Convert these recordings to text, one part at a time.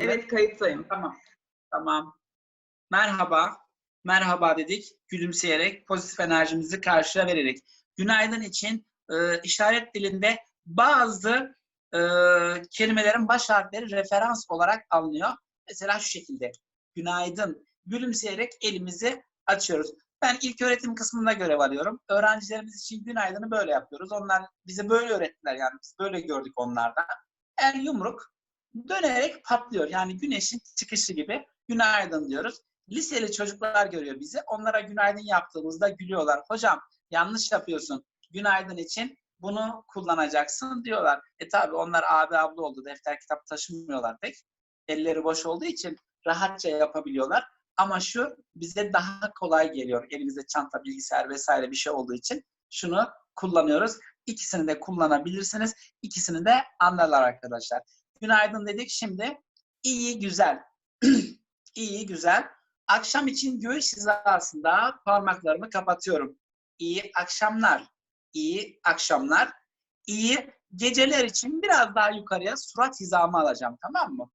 Evet kayıttayım. Tamam. Tamam. Merhaba. Merhaba dedik. Gülümseyerek pozitif enerjimizi karşıya vererek. Günaydın için e, işaret dilinde bazı e, kelimelerin baş harfleri referans olarak alınıyor. Mesela şu şekilde. Günaydın. Gülümseyerek elimizi açıyoruz. Ben ilk öğretim kısmında görev alıyorum. Öğrencilerimiz için günaydını böyle yapıyoruz. Onlar bize böyle öğrettiler yani biz böyle gördük onlardan. El yumruk dönerek patlıyor. Yani güneşin çıkışı gibi günaydın diyoruz. Liseli çocuklar görüyor bizi. Onlara günaydın yaptığımızda gülüyorlar. Hocam yanlış yapıyorsun. Günaydın için bunu kullanacaksın diyorlar. E tabi onlar abi abla oldu. Defter kitap taşımıyorlar pek. Elleri boş olduğu için rahatça yapabiliyorlar. Ama şu bize daha kolay geliyor. Elimizde çanta, bilgisayar vesaire bir şey olduğu için şunu kullanıyoruz. İkisini de kullanabilirsiniz. İkisini de anlarlar arkadaşlar. Günaydın dedik. Şimdi iyi güzel. iyi güzel. Akşam için göğüs hizasında parmaklarımı kapatıyorum. İyi akşamlar. İyi akşamlar. İyi geceler için biraz daha yukarıya surat hizamı alacağım. Tamam mı?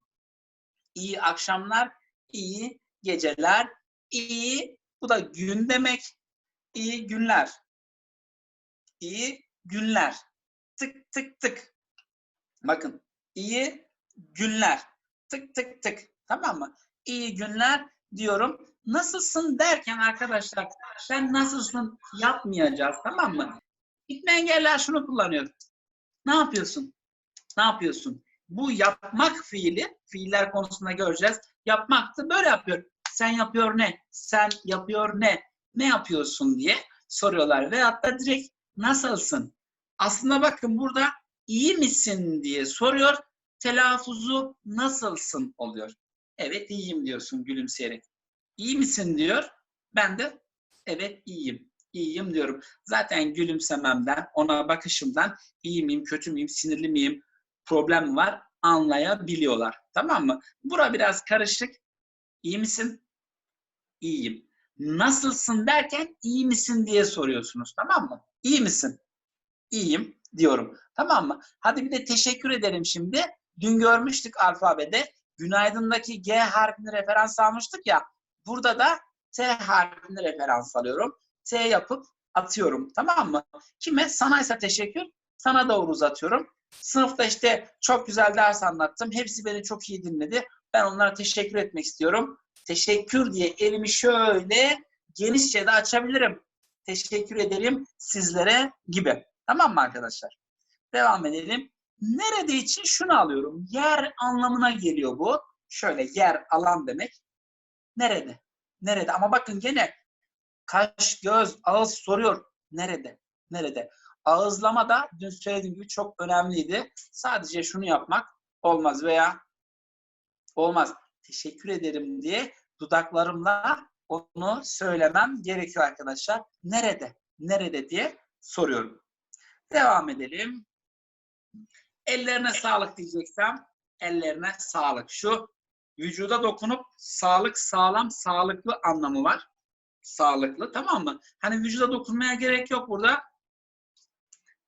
İyi akşamlar. iyi geceler. İyi bu da gün demek. İyi günler. İyi günler. Tık tık tık. Bakın iyi günler. Tık tık tık. Tamam mı? İyi günler diyorum. Nasılsın derken arkadaşlar sen nasılsın yapmayacağız tamam mı? Gitme engeller şunu kullanıyor. Ne yapıyorsun? Ne yapıyorsun? Bu yapmak fiili, fiiller konusunda göreceğiz. Yapmak da böyle yapıyor. Sen yapıyor ne? Sen yapıyor ne? Ne yapıyorsun diye soruyorlar. Ve hatta direkt nasılsın? Aslında bakın burada iyi misin diye soruyor. Telaffuzu nasılsın oluyor. Evet iyiyim diyorsun gülümseyerek. İyi misin diyor. Ben de evet iyiyim. İyiyim diyorum. Zaten gülümsememden, ona bakışımdan iyi miyim, kötü müyüm, sinirli miyim, problem var anlayabiliyorlar. Tamam mı? Bura biraz karışık. İyi misin? İyiyim. Nasılsın derken iyi misin diye soruyorsunuz. Tamam mı? İyi misin? İyiyim diyorum. Tamam mı? Hadi bir de teşekkür ederim şimdi. Dün görmüştük alfabede. Günaydın'daki G harfini referans almıştık ya. Burada da T harfini referans alıyorum. T yapıp atıyorum. Tamam mı? Kime? Sana ise teşekkür. Sana doğru uzatıyorum. Sınıfta işte çok güzel ders anlattım. Hepsi beni çok iyi dinledi. Ben onlara teşekkür etmek istiyorum. Teşekkür diye elimi şöyle genişçe de açabilirim. Teşekkür ederim sizlere gibi. Tamam mı arkadaşlar? Devam edelim. Nerede için şunu alıyorum. Yer anlamına geliyor bu. Şöyle yer, alan demek. Nerede? Nerede? Ama bakın gene kaş, göz, ağız soruyor. Nerede? Nerede? Ağızlama da dün söylediğim gibi çok önemliydi. Sadece şunu yapmak olmaz veya olmaz. Teşekkür ederim diye dudaklarımla onu söylemem gerekiyor arkadaşlar. Nerede? Nerede diye soruyorum. Devam edelim. Ellerine sağlık diyeceksem ellerine sağlık. Şu vücuda dokunup sağlık, sağlam, sağlıklı anlamı var. Sağlıklı tamam mı? Hani vücuda dokunmaya gerek yok burada.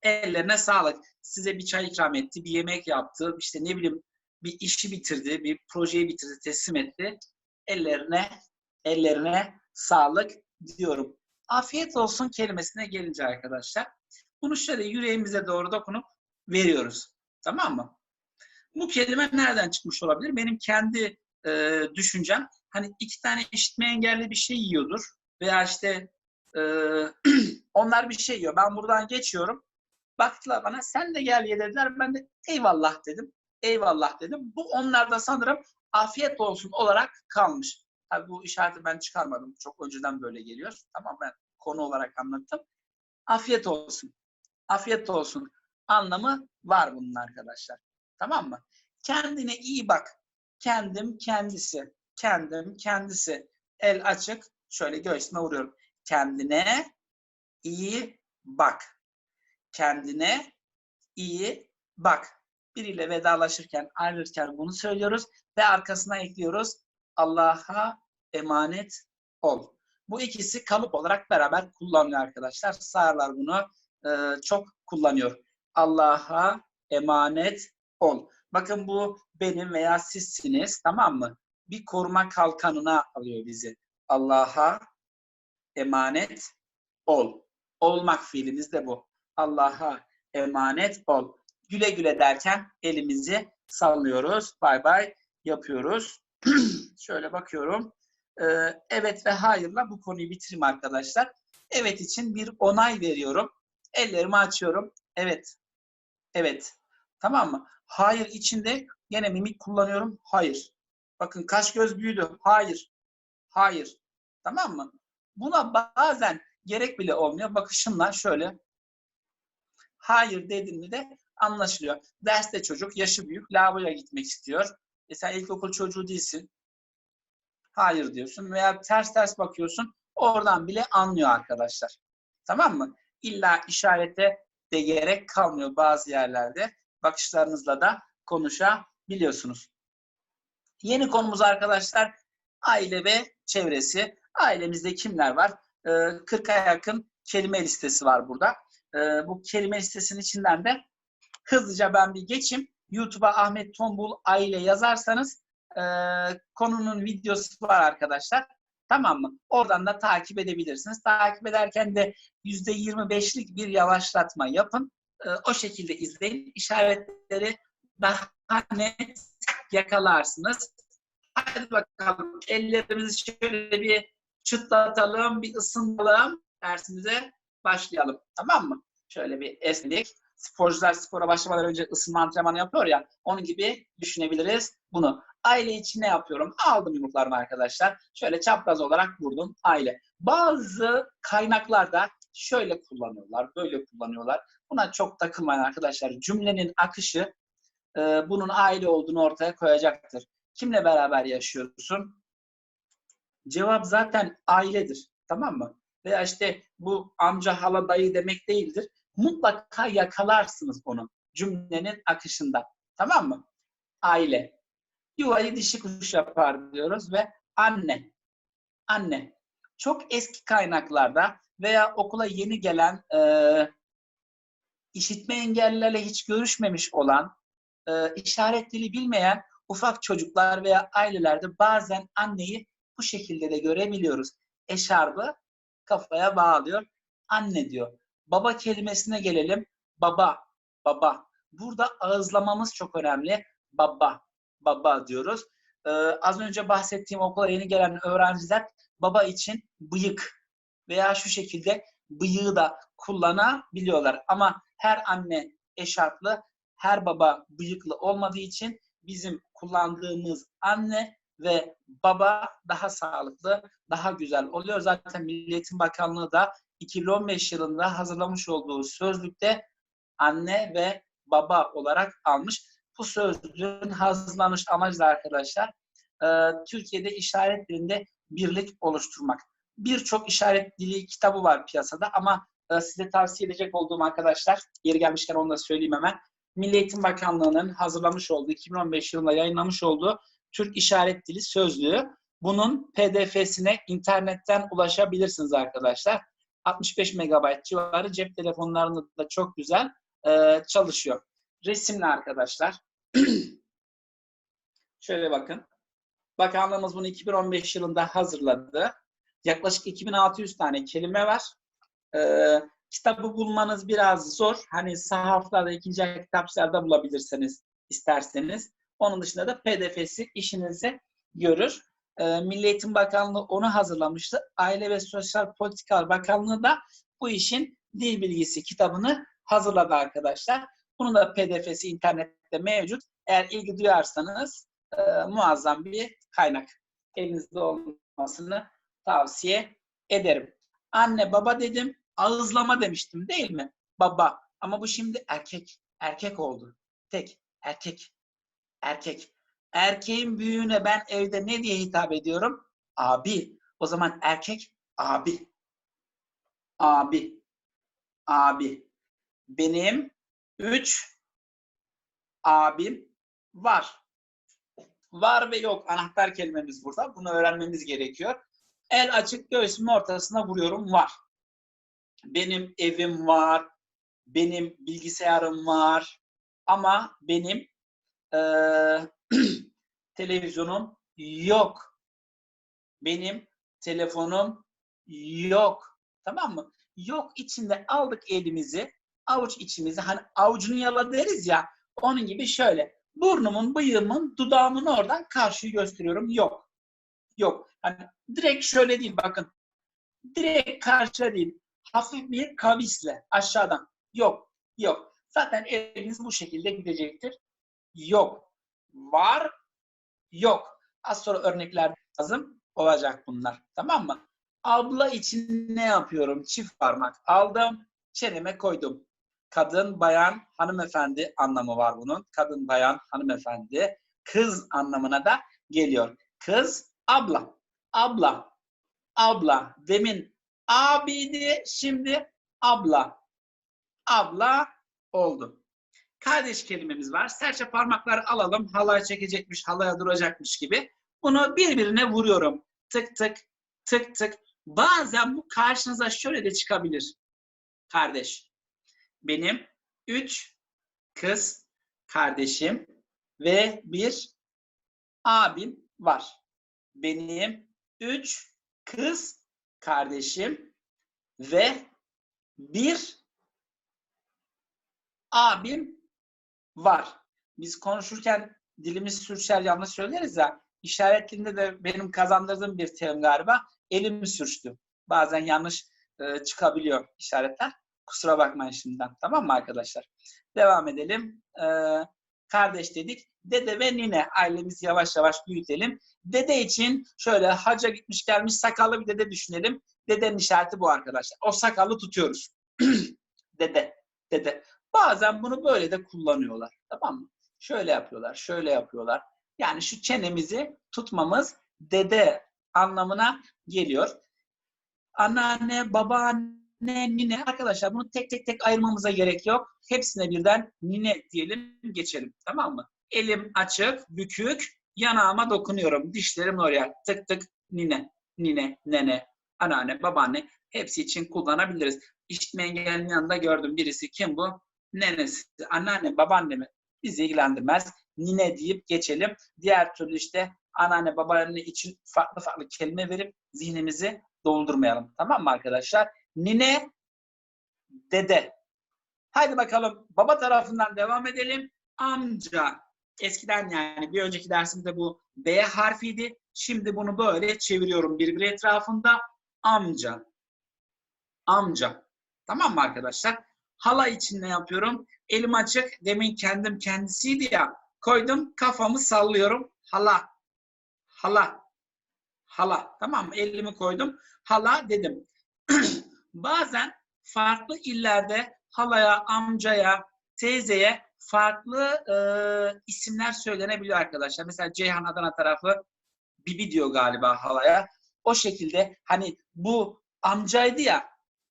Ellerine sağlık. Size bir çay ikram etti, bir yemek yaptı, işte ne bileyim bir işi bitirdi, bir projeyi bitirdi, teslim etti. Ellerine, ellerine sağlık diyorum. Afiyet olsun kelimesine gelince arkadaşlar, bunu şöyle yüreğimize doğru dokunup veriyoruz. Tamam mı? Bu kelime nereden çıkmış olabilir? Benim kendi e, düşüncem, hani iki tane işitme engelli bir şey yiyordur veya işte e, onlar bir şey yiyor. Ben buradan geçiyorum. Baktılar bana sen de gel ye dediler. Ben de eyvallah dedim. Eyvallah dedim. Bu onlarda sanırım afiyet olsun olarak kalmış. Tabii bu işareti ben çıkarmadım. Çok önceden böyle geliyor. Tamam ben konu olarak anlattım. Afiyet olsun. Afiyet olsun anlamı var bunun arkadaşlar. Tamam mı? Kendine iyi bak. Kendim kendisi. Kendim kendisi. El açık. Şöyle göğsüme vuruyorum. Kendine iyi bak. Kendine iyi bak. Biriyle vedalaşırken, ayrılırken bunu söylüyoruz ve arkasına ekliyoruz. Allah'a emanet ol. Bu ikisi kalıp olarak beraber kullanılıyor arkadaşlar. Sağırlar bunu e, çok kullanıyor. Allah'a emanet ol. Bakın bu benim veya sizsiniz tamam mı? Bir koruma kalkanına alıyor bizi. Allah'a emanet ol. Olmak fiilimiz de bu. Allah'a emanet ol. Güle güle derken elimizi sallıyoruz. Bay bay yapıyoruz. Şöyle bakıyorum. Ee, evet ve hayırla bu konuyu bitireyim arkadaşlar. Evet için bir onay veriyorum. Ellerimi açıyorum. Evet. Evet. Tamam mı? Hayır içinde yine mimik kullanıyorum. Hayır. Bakın kaş göz büyüdü. Hayır. Hayır. Tamam mı? Buna bazen gerek bile olmuyor. Bakışınla şöyle hayır dedin mi de anlaşılıyor. Derste çocuk yaşı büyük lavaboya gitmek istiyor. E sen ilkokul çocuğu değilsin. Hayır diyorsun veya ters ters bakıyorsun. Oradan bile anlıyor arkadaşlar. Tamam mı? İlla işarete de gerek kalmıyor bazı yerlerde. Bakışlarınızla da konuşabiliyorsunuz. Yeni konumuz arkadaşlar aile ve çevresi. Ailemizde kimler var? Ee, 40'a yakın kelime listesi var burada. Ee, bu kelime listesinin içinden de hızlıca ben bir geçeyim. YouTube'a Ahmet Tombul aile yazarsanız e, konunun videosu var arkadaşlar. Tamam mı? Oradan da takip edebilirsiniz. Takip ederken de %25'lik bir yavaşlatma yapın. E, o şekilde izleyin. İşaretleri daha net yakalarsınız. Hadi bakalım ellerimizi şöyle bir çıtlatalım, bir ısınalım. Dersimize başlayalım. Tamam mı? Şöyle bir esnedik. Sporcular spora başlamadan önce ısınma antrenmanı yapıyor ya. Onun gibi düşünebiliriz bunu. Aile için ne yapıyorum? Aldım yumruklarımı arkadaşlar. Şöyle çapraz olarak vurdum. Aile. Bazı kaynaklarda şöyle kullanıyorlar, böyle kullanıyorlar. Buna çok takılmayın arkadaşlar. Cümlenin akışı e, bunun aile olduğunu ortaya koyacaktır. Kimle beraber yaşıyorsun? Cevap zaten ailedir. Tamam mı? Veya işte bu amca, hala, dayı demek değildir. Mutlaka yakalarsınız onu cümlenin akışında. Tamam mı? Aile. Yuvayı dişi kuş yapar diyoruz ve anne. Anne. Çok eski kaynaklarda veya okula yeni gelen e, işitme engellilerle hiç görüşmemiş olan, e, işaret dili bilmeyen ufak çocuklar veya ailelerde bazen anneyi bu şekilde de görebiliyoruz. Eşarbı kafaya bağlıyor. Anne diyor. Baba kelimesine gelelim. Baba, baba. Burada ağızlamamız çok önemli. Baba, baba diyoruz. Ee, az önce bahsettiğim okula yeni gelen öğrenciler baba için bıyık veya şu şekilde bıyığı da kullanabiliyorlar. Ama her anne eşarplı, her baba bıyıklı olmadığı için bizim kullandığımız anne ve baba daha sağlıklı, daha güzel oluyor. Zaten Milli Eğitim Bakanlığı da 2015 yılında hazırlamış olduğu sözlükte anne ve baba olarak almış. Bu sözlüğün hazırlanmış amacı da arkadaşlar Türkiye'de işaret dilinde birlik oluşturmak. Birçok işaret dili kitabı var piyasada ama size tavsiye edecek olduğum arkadaşlar, yeri gelmişken onu da söyleyeyim hemen. Milli Eğitim Bakanlığı'nın hazırlamış olduğu, 2015 yılında yayınlamış olduğu Türk İşaret Dili Sözlüğü. Bunun PDF'sine internetten ulaşabilirsiniz arkadaşlar. 65 MB civarı cep telefonlarında da çok güzel e, çalışıyor. Resimli arkadaşlar. Şöyle bakın. Bakanlığımız bunu 2015 yılında hazırladı. Yaklaşık 2600 tane kelime var. Ee, kitabı bulmanız biraz zor. Hani sahaflarda, ikinci el kitapçılarda bulabilirseniz isterseniz. Onun dışında da PDF'si işinizi görür. Ee, Milli Eğitim Bakanlığı onu hazırlamıştı. Aile ve Sosyal Politikalar Bakanlığı da bu işin dil bilgisi kitabını hazırladı arkadaşlar. Bunun da PDF'si internette mevcut. Eğer ilgi duyarsanız e, muazzam bir kaynak. Elinizde olmasını tavsiye ederim. Anne baba dedim, ağızlama demiştim değil mi? Baba. Ama bu şimdi erkek. Erkek oldu. Tek. Erkek. Erkek. Erkeğin büyüğüne ben evde ne diye hitap ediyorum? Abi. O zaman erkek abi. Abi. Abi. Benim üç abim var. Var ve yok anahtar kelimemiz burada. Bunu öğrenmemiz gerekiyor. El açık göğsümün ortasına vuruyorum var. Benim evim var. Benim bilgisayarım var. Ama benim Ee, televizyonum yok. Benim telefonum yok. Tamam mı? Yok içinde aldık elimizi, avuç içimizi hani avucunu yala deriz ya onun gibi şöyle burnumun, bıyığımın, dudağımın oradan karşıyı gösteriyorum. Yok. Yok. Hani direkt şöyle değil bakın. Direkt karşı değil. Hafif bir kavisle aşağıdan. Yok. Yok. Zaten eliniz bu şekilde gidecektir. Yok. Var. Yok. Az sonra örnekler lazım. Olacak bunlar. Tamam mı? Abla için ne yapıyorum? Çift parmak aldım. Çeneme koydum. Kadın, bayan, hanımefendi anlamı var bunun. Kadın, bayan, hanımefendi. Kız anlamına da geliyor. Kız, abla. Abla. Abla. Demin abiydi, şimdi abla. Abla oldu. Kardeş kelimemiz var. Serçe parmaklar alalım. Halay çekecekmiş, halaya duracakmış gibi. Bunu birbirine vuruyorum. Tık tık, tık tık. Bazen bu karşınıza şöyle de çıkabilir. Kardeş. Benim üç kız kardeşim ve bir abim var. Benim üç kız kardeşim ve bir abim var. Biz konuşurken dilimiz sürçer yanlış söyleriz ya. İşaretliğinde de benim kazandırdığım bir terim galiba. Elim sürçtü. Bazen yanlış e, çıkabiliyor işaretler. Kusura bakmayın şimdiden. Tamam mı arkadaşlar? Devam edelim. Ee, kardeş dedik. Dede ve nine. Ailemizi yavaş yavaş büyütelim. Dede için şöyle haca gitmiş gelmiş sakallı bir dede düşünelim. Dedenin işareti bu arkadaşlar. O sakalı tutuyoruz. dede. Dede. Bazen bunu böyle de kullanıyorlar. Tamam mı? Şöyle yapıyorlar. Şöyle yapıyorlar. Yani şu çenemizi tutmamız dede anlamına geliyor. Anneanne, babaanne, nine. Arkadaşlar bunu tek tek tek ayırmamıza gerek yok. Hepsine birden nine diyelim geçelim. Tamam mı? Elim açık, bükük, yanağıma dokunuyorum. Dişlerim oraya. Tık tık nine, nine, nene, anneanne, babaanne. Hepsi için kullanabiliriz. İşitme engellinin yanında gördüm birisi. Kim bu? Nenesi. Anneanne, babaanne mi? Bizi ilgilendirmez. Nine deyip geçelim. Diğer türlü işte anneanne, babaanne için farklı farklı kelime verip zihnimizi doldurmayalım. Tamam mı arkadaşlar? Nine, dede. Haydi bakalım baba tarafından devam edelim. Amca. Eskiden yani bir önceki dersimde bu B harfiydi. Şimdi bunu böyle çeviriyorum birbiri etrafında. Amca. Amca. Tamam mı arkadaşlar? Hala için ne yapıyorum? Elim açık. Demin kendim kendisiydi ya. Koydum kafamı sallıyorum. Hala. Hala. Hala. Tamam mı? Elimi koydum. Hala dedim. Bazen farklı illerde halaya, amcaya, teyzeye farklı e, isimler söylenebiliyor arkadaşlar. Mesela Ceyhan Adana tarafı Bibi diyor galiba halaya. O şekilde hani bu amcaydı ya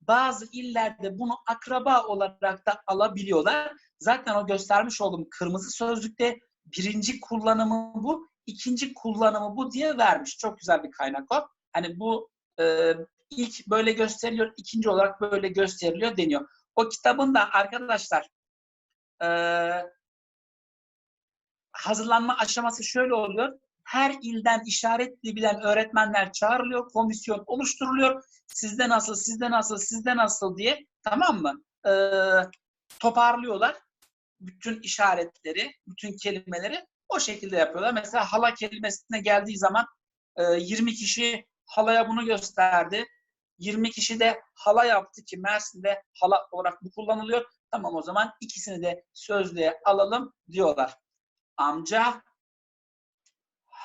bazı illerde bunu akraba olarak da alabiliyorlar. Zaten o göstermiş olduğum kırmızı sözlükte birinci kullanımı bu, ikinci kullanımı bu diye vermiş. Çok güzel bir kaynak o. Hani bu e, ilk böyle gösteriliyor, ikinci olarak böyle gösteriliyor deniyor. O kitabın da arkadaşlar e, hazırlanma aşaması şöyle oluyor. Her ilden işaret dili bilen öğretmenler çağrılıyor, komisyon oluşturuluyor. Sizde nasıl, sizde nasıl, sizde nasıl diye tamam mı? E, toparlıyorlar bütün işaretleri, bütün kelimeleri o şekilde yapıyorlar. Mesela hala kelimesine geldiği zaman e, 20 kişi halaya bunu gösterdi. 20 kişi de hala yaptı ki Mersin'de hala olarak bu kullanılıyor. Tamam o zaman ikisini de sözlüğe alalım diyorlar. Amca,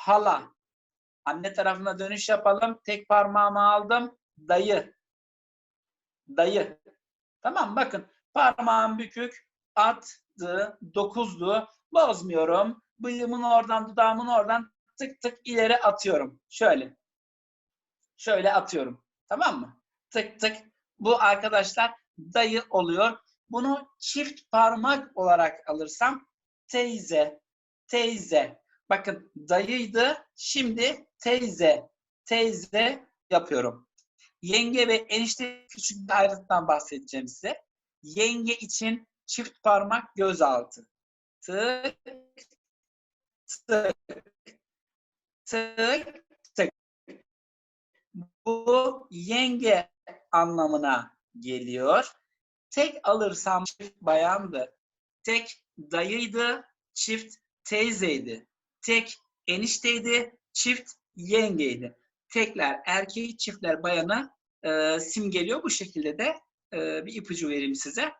hala. Anne tarafına dönüş yapalım. Tek parmağımı aldım. Dayı. Dayı. Tamam bakın parmağım bükük. Attı. Dokuzdu. Bozmuyorum. Bıyığımın oradan, dudağımın oradan tık tık ileri atıyorum. Şöyle. Şöyle atıyorum. Tamam mı? Tık tık. Bu arkadaşlar dayı oluyor. Bunu çift parmak olarak alırsam teyze, teyze. Bakın dayıydı, şimdi teyze, teyze yapıyorum. Yenge ve enişte küçük bir ayrıntıdan bahsedeceğim size. Yenge için çift parmak göz altı. Tık tık tık tık. Bu yenge anlamına geliyor. Tek alırsam çift bayandı. Tek dayıydı, çift teyzeydi. Tek enişteydi, çift yengeydi. Tekler erkeği, çiftler bayanı e, simgeliyor. Bu şekilde de e, bir ipucu vereyim size.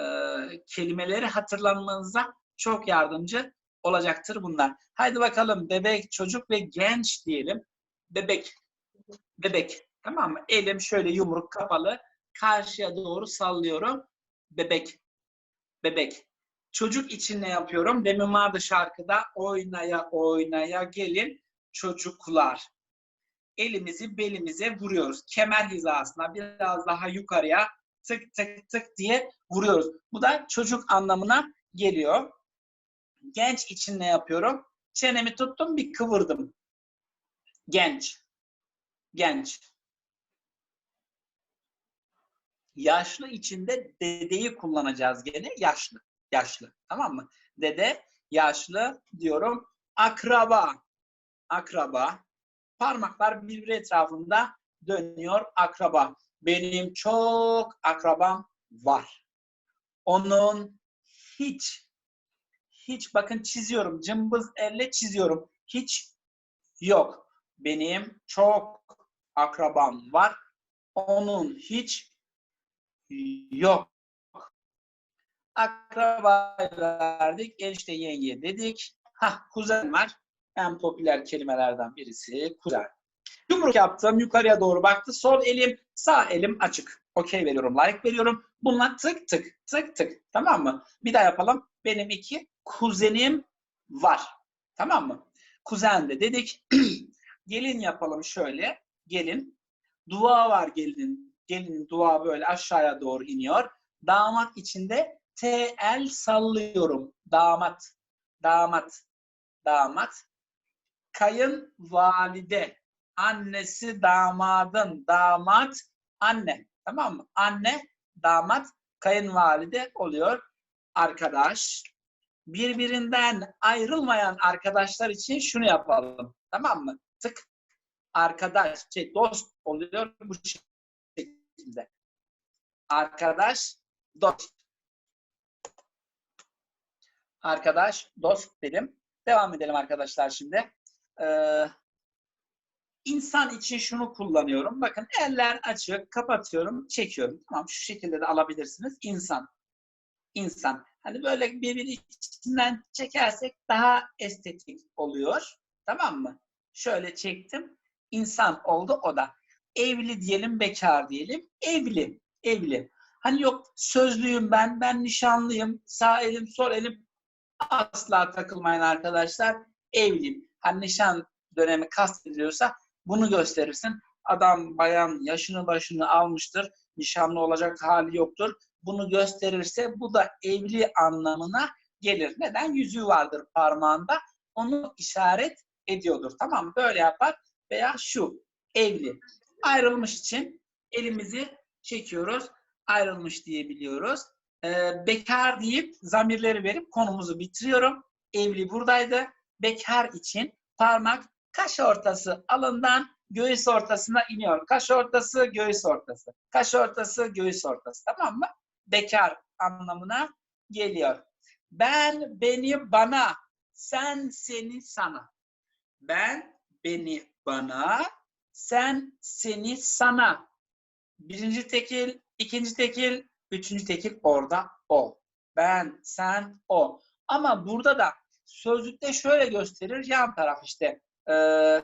E, kelimeleri hatırlamanıza çok yardımcı olacaktır bunlar. Haydi bakalım bebek, çocuk ve genç diyelim. Bebek, bebek. Tamam mı? Elim şöyle yumruk kapalı. Karşıya doğru sallıyorum. Bebek, bebek. Çocuk için ne yapıyorum? Demin vardı şarkıda oynaya oynaya gelin çocuklar. Elimizi belimize vuruyoruz. Kemer hizasına biraz daha yukarıya tık tık tık diye vuruyoruz. Bu da çocuk anlamına geliyor. Genç için ne yapıyorum? Çenemi tuttum bir kıvırdım. Genç. Genç. Yaşlı içinde dedeyi kullanacağız gene. Yaşlı. Yaşlı. Tamam mı? Dede, yaşlı diyorum. Akraba. Akraba. Parmaklar birbiri etrafında dönüyor. Akraba. Benim çok akrabam var. Onun hiç hiç bakın çiziyorum. Cımbız elle çiziyorum. Hiç yok. Benim çok akrabam var. Onun hiç yok. Akraba verdik. Enişte yenge dedik. Ha kuzen var. En popüler kelimelerden birisi kuzen. Yumruk yaptım. Yukarıya doğru baktı. Sol elim, sağ elim açık. Okey veriyorum. Like veriyorum. Bununla tık tık tık tık. Tamam mı? Bir daha yapalım. Benim iki kuzenim var. Tamam mı? Kuzen de dedik. gelin yapalım şöyle. Gelin. Dua var gelinin. Gelinin dua böyle aşağıya doğru iniyor. Damat içinde T el sallıyorum. Damat. Damat. Damat. Kayın valide. Annesi damadın. Damat. Anne. Tamam mı? Anne, damat, kayınvalide oluyor. Arkadaş. Birbirinden ayrılmayan arkadaşlar için şunu yapalım. Tamam mı? Tık. Arkadaş, şey, dost oluyor bu şekilde. Arkadaş, dost. Arkadaş, dost dedim. Devam edelim arkadaşlar şimdi. Ee, insan için şunu kullanıyorum. Bakın eller açık, kapatıyorum, çekiyorum. Tamam şu şekilde de alabilirsiniz. İnsan. İnsan. Hani böyle birbiri içinden çekersek daha estetik oluyor. Tamam mı? Şöyle çektim. İnsan oldu o da. Evli diyelim, bekar diyelim. Evli. Evli. Hani yok sözlüyüm ben, ben nişanlıyım, sağ elim, sol elim asla takılmayın arkadaşlar. Evliyim. Hani nişan dönemi kastediliyorsa bunu gösterirsin. Adam bayan yaşını başını almıştır. Nişanlı olacak hali yoktur. Bunu gösterirse bu da evli anlamına gelir. Neden? Yüzüğü vardır parmağında. Onu işaret ediyordur. Tamam? Böyle yapar. Veya şu. Evli. Ayrılmış için elimizi çekiyoruz. Ayrılmış diyebiliyoruz. Ee, bekar deyip zamirleri verip konumuzu bitiriyorum. Evli buradaydı. Bekar için parmak kaş ortası alından göğüs ortasına iniyor. Kaş ortası, göğüs ortası. Kaş ortası, göğüs ortası. Tamam mı? Bekar anlamına geliyor. Ben, beni, bana. Sen, seni, sana. Ben, beni, bana. Sen, seni, sana. Birinci tekil, ikinci tekil, üçüncü tekil orada o. Ben, sen, o. Ama burada da sözlükte şöyle gösterir yan taraf işte e,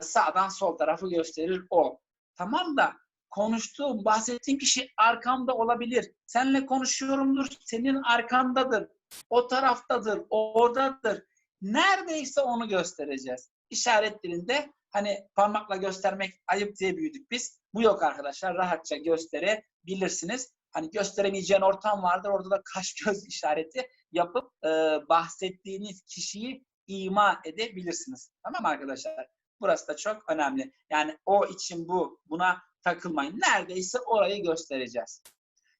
sağdan sol tarafı gösterir o. Tamam da konuştuğum, bahsettiğim kişi arkamda olabilir. Seninle konuşuyorumdur, senin arkandadır. O taraftadır, oradadır. Neredeyse onu göstereceğiz. İşaret dilinde hani parmakla göstermek ayıp diye büyüdük biz. Bu yok arkadaşlar. Rahatça gösterebilirsiniz. Hani gösteremeyeceğin ortam vardır. Orada da kaş göz işareti yapıp e, bahsettiğiniz kişiyi ima edebilirsiniz. Tamam arkadaşlar? Burası da çok önemli. Yani o için bu, buna takılmayın. Neredeyse orayı göstereceğiz.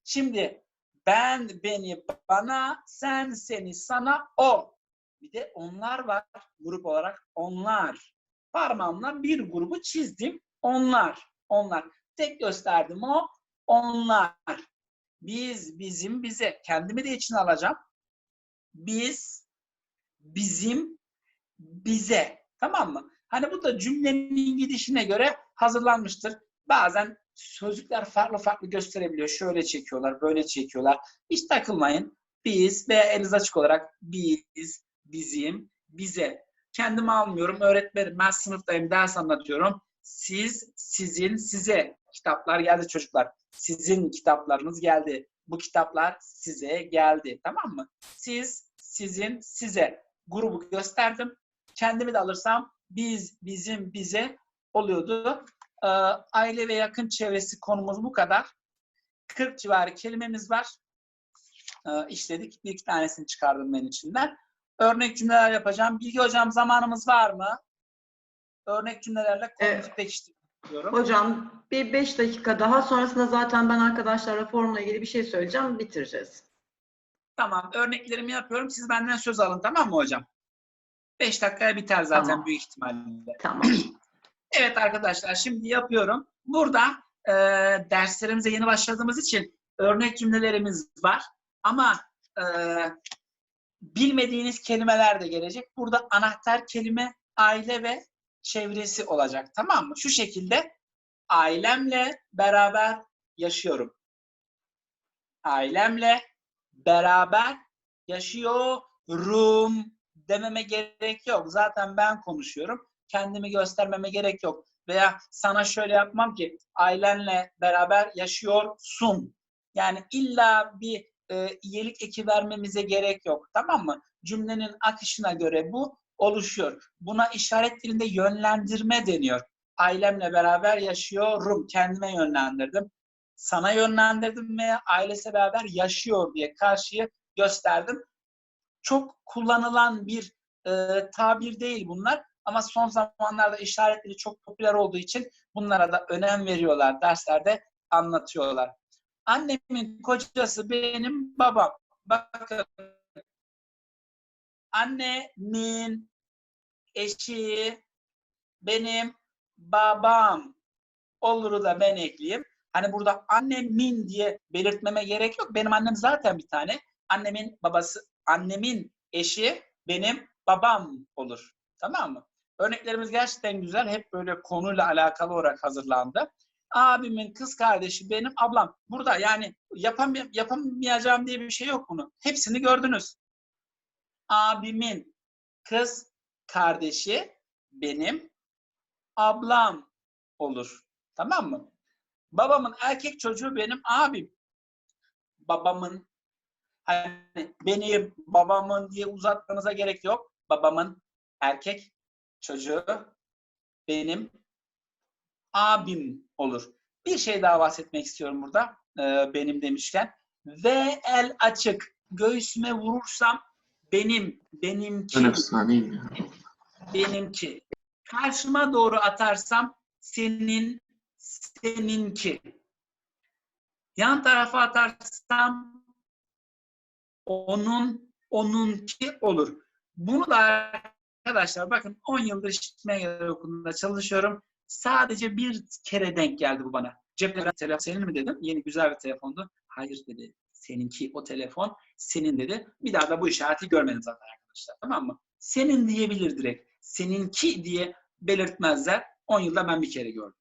Şimdi ben, beni, bana, sen, seni, sana, o. Bir de onlar var grup olarak. Onlar. Parmağımla bir grubu çizdim. Onlar. Onlar. Tek gösterdim o. Onlar. Biz, bizim, bize. Kendimi de içine alacağım. Biz, bizim, bize. Tamam mı? Hani bu da cümlenin gidişine göre hazırlanmıştır. Bazen sözcükler farklı farklı gösterebiliyor. Şöyle çekiyorlar, böyle çekiyorlar. Hiç takılmayın. Biz ve eliniz açık olarak biz, bizim, bize. Kendimi almıyorum. Öğretmenim ben sınıftayım, ders anlatıyorum. Siz, sizin, size. Kitaplar geldi çocuklar. Sizin kitaplarınız geldi. Bu kitaplar size geldi. Tamam mı? Siz, sizin, size. Grubu gösterdim. Kendimi de alırsam biz, bizim, bize oluyordu. Ee, aile ve yakın çevresi konumuz bu kadar. 40 civarı kelimemiz var. Ee, işledik. Bir iki tanesini çıkardım ben içinden. Örnek cümleler yapacağım. Bilgi hocam zamanımız var mı? Örnek cümlelerle konumuzu Evet. istiyorum. Hocam bir 5 dakika daha sonrasında zaten ben arkadaşlara formla ilgili bir şey söyleyeceğim bitireceğiz. Tamam. Örneklerimi yapıyorum. Siz benden söz alın tamam mı hocam? 5 dakikaya biter zaten Tamam. büyük ihtimalle. Tamam. Evet arkadaşlar şimdi yapıyorum. Burada e, derslerimize yeni başladığımız için örnek cümlelerimiz var. Ama e, bilmediğiniz kelimeler de gelecek. Burada anahtar kelime aile ve çevresi olacak. Tamam mı? Şu şekilde ailemle beraber yaşıyorum. Ailemle beraber yaşıyorum dememe gerek yok. Zaten ben konuşuyorum kendimi göstermeme gerek yok. Veya sana şöyle yapmam ki ailenle beraber yaşıyorsun. Yani illa bir e, iyilik eki vermemize gerek yok. Tamam mı? Cümlenin akışına göre bu oluşuyor. Buna işaret dilinde yönlendirme deniyor. Ailemle beraber yaşıyorum. Kendime yönlendirdim. Sana yönlendirdim veya ailesi beraber yaşıyor diye karşıyı gösterdim. Çok kullanılan bir e, tabir değil bunlar. Ama son zamanlarda işaretleri çok popüler olduğu için bunlara da önem veriyorlar. Derslerde anlatıyorlar. Annemin kocası benim babam. Bakın. Annemin eşi benim babam. Olur'u da ben ekleyeyim. Hani burada annemin diye belirtmeme gerek yok. Benim annem zaten bir tane. Annemin babası, annemin eşi benim babam olur. Tamam mı? Örneklerimiz gerçekten güzel. Hep böyle konuyla alakalı olarak hazırlandı. Abimin kız kardeşi benim ablam. Burada yani yapam yapamayacağım diye bir şey yok bunun. Hepsini gördünüz. Abimin kız kardeşi benim ablam olur. Tamam mı? Babamın erkek çocuğu benim abim. Babamın hani benim babamın diye uzatmanıza gerek yok. Babamın erkek çocuğu benim abim olur. Bir şey daha bahsetmek istiyorum burada e, benim demişken. Ve el açık. Göğsüme vurursam benim, benimki, Ben efsaneyim ya. Benimki. Karşıma doğru atarsam senin, seninki. Yan tarafa atarsam onun, onunki olur. Bunu da arkadaşlar bakın 10 yıldır işitme engelli okulunda çalışıyorum. Sadece bir kere denk geldi bu bana. Cepte telefon senin mi dedim. Yeni güzel bir telefondu. Hayır dedi. Seninki o telefon senin dedi. Bir daha da bu işareti görmedim zaten arkadaşlar. Tamam mı? Senin diyebilir direkt. Seninki diye belirtmezler. 10 yılda ben bir kere gördüm.